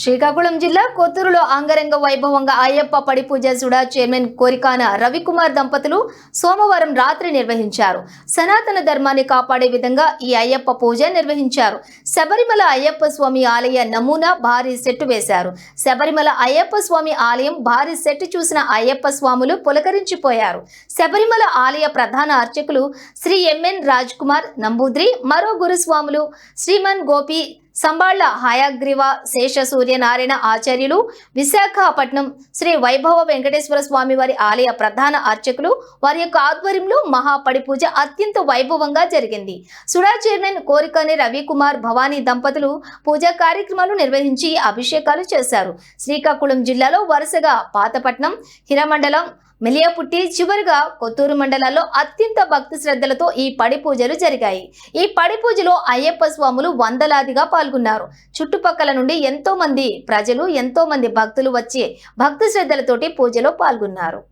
శ్రీకాకుళం జిల్లా కొత్తూరులో అంగరంగ వైభవంగా అయ్యప్ప పడి పూజ సుడా చైర్మన్ కోరికాన రవికుమార్ దంపతులు సోమవారం రాత్రి నిర్వహించారు. సనాతన ధర్మాన్ని కాపాడే విధంగా ఈ అయ్యప్ప పూజ నిర్వహించారు. శబరిమల అయ్యప్ప స్వామి ఆలయ నమూనా భారీ సెట్ వేశారు. శబరిమల అయ్యప్ప స్వామి ఆలయం భారీ సెట్ చూసిన అయ్యప్ప స్వాములు పులకరించిపోయారు. శబరిమల ఆలయ ప్రధాన అర్చకులు శ్రీ ఎంఎన్ రాజ్ కుమార్ నంబూద్రి మరో గురుస్వాములు శ్రీమన్ గోపి సంబాళ్ళ హయాగ్రీవ శేష సూర్యనారాయణ ఆచార్యులు విశాఖపట్నం శ్రీ వైభవ వెంకటేశ్వర స్వామి వారి ఆలయ ప్రధాన అర్చకులు వారి యొక్క ఆధ్వర్యంలో మహాపడి పూజ అత్యంత వైభవంగా జరిగింది. సుడా చైర్మన్ కోరికని రవికుమార్ భవానీ దంపతులు పూజా కార్యక్రమాలు నిర్వహించి అభిషేకాలు చేశారు. శ్రీకాకుళం జిల్లాలో వరుసగా పాతపట్నం హిరమండలం మిలియాపుట్టి చివరిగా కొత్తూరు మండలాల్లో అత్యంత భక్తి శ్రద్ధలతో ఈ పడి పూజలు జరిగాయి. ఈ పడి పూజలో అయ్యప్ప స్వాములు వందలాదిగా పాల్గొన్నారు. చుట్టుపక్కల నుండి ఎంతో మంది ప్రజలు ఎంతో మంది భక్తులు వచ్చి భక్తి శ్రద్ధలతోటి పూజలో పాల్గొన్నారు.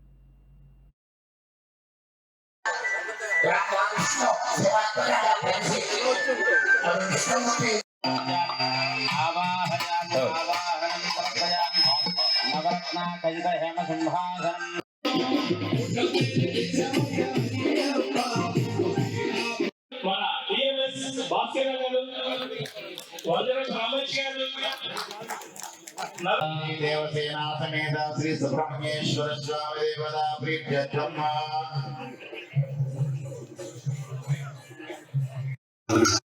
మన టిఎంఎస్ భాస్కర్ గారు వజ్ర రామేష్ గారు దేవసేనా సమేత శ్రీ సుబ్రహ్మణ్యేశ్వర స్వామి దేవత ప్రీత్యర్థం